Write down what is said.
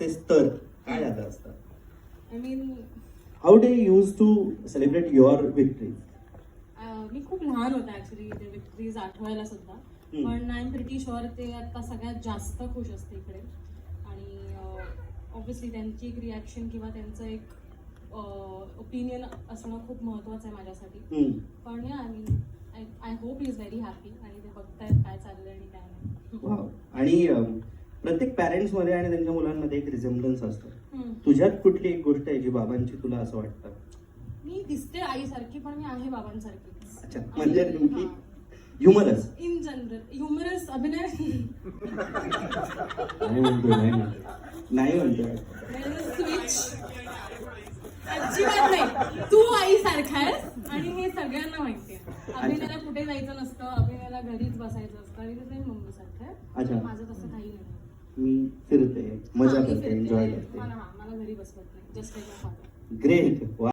असतेस तर काय झालं असतं? I mean how they use to celebrate your victory मी खूप लहान होते ऍक्च्युली ते विक्ट्रीज आठवायला सुद्धा. पण आय एम प्रिटी शुअर ते आता सगळ्यात जास्त खुश असते इकडे. आणि ऑब्व्हियसली त्यांची एक रिॲक्शन किंवा त्यांचं एक ओपिनियन असणं खूप महत्वाचं आहे माझ्यासाठी. पण I mean I hope is very happy आणि ते बघतायत काय चाललंय आणि काय नाही. आणि प्रत्येक पॅरेंट्समध्ये आणि त्यांच्या मुलांमध्ये एक रिझेम्बलन्स असतो. तुझ्यात कुठली एक गोष्ट आहे जी बाबांची तुला असं वाटतं? मी दिसते आईसारखी पण मी आहे बाबांसारखी. अच्छा म्हणजे नेमकी ह्युमरस इन जनरल ह्युमरस अभिनय नाही. म्हणतोय नाही म्हणतोय. नाही म्हणतोय. स्विच अजिबात नाही. तू आई सारखा आहेस आणि हे सगळ्यांना माहिती आहे. अभिनयाला कुठे जायचं नसतं. अभिनयाला घरीच बसायचं असतं. आणि ते मम्मी सारखं आहे. अच्छा. माझं मी फिरते मजा करते. एन्जॉय करते. मला मला घरी बसवत नाही. Just like great